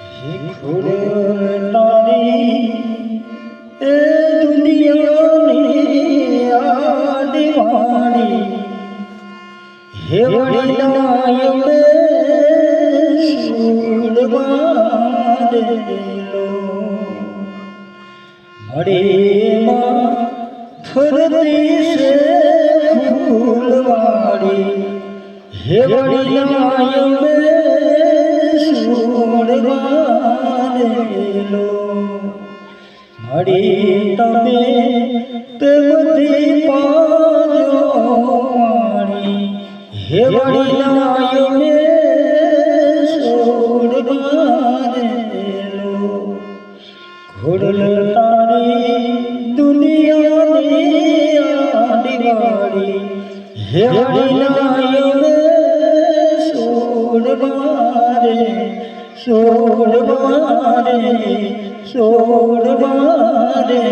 ખુડ તારી એ દુનિયાની આદિવાણી હે વડીલાય મે ફરતી છે ફૂલવાડી હે વડીલાય મે સુરવારે લો મળી તમે તે બધી પાજો વાણી હે વડીલાય મે સોડવારેલો ઘોડલ તારી દુનિયાની આડીવાડી હે વડીલાય সোর বারে সোর বারে